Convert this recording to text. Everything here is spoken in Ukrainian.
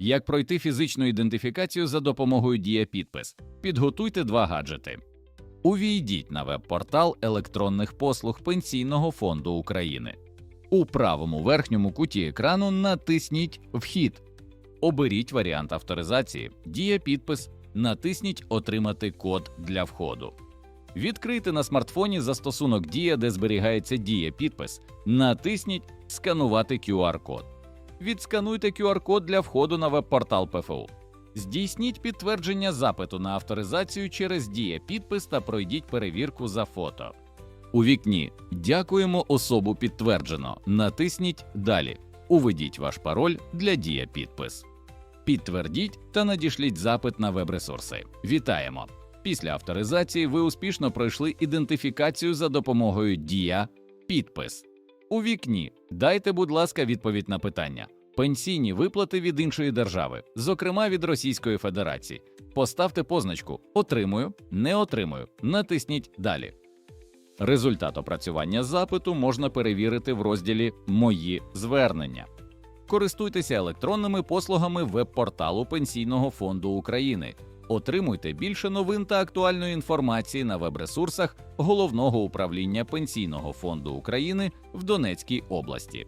Як пройти фізичну ідентифікацію за допомогою Дія Підпис? Підготуйте два гаджети. Увійдіть на веб-портал електронних послуг Пенсійного фонду України. У правому верхньому куті екрану натисніть Вхід. Оберіть варіант авторизації, Дія підпис, натисніть Отримати код для входу. Відкрийте на смартфоні застосунок Дія, де зберігається Дія підпис. Натисніть Сканувати QR-код. Відскануйте QR-код для входу на веб-портал ПФУ. Здійсніть підтвердження запиту на авторизацію через Дія підпис та пройдіть перевірку за фото. У вікні Дякуємо особу підтверджено. Натисніть Далі. Уведіть ваш пароль для Дія підпис. Підтвердіть та надішліть запит на веб-ресурси. Вітаємо! Після авторизації ви успішно пройшли ідентифікацію за допомогою Дія підпис. У вікні дайте, будь ласка, відповідь на питання. Пенсійні виплати від іншої держави, зокрема від Російської Федерації. Поставте позначку Отримую, не отримую. Натисніть Далі. Результат опрацювання запиту можна перевірити в розділі Мої звернення. Користуйтеся електронними послугами веб-порталу Пенсійного фонду України. Отримуйте більше новин та актуальної інформації на веб-ресурсах Головного управління Пенсійного фонду України в Донецькій області.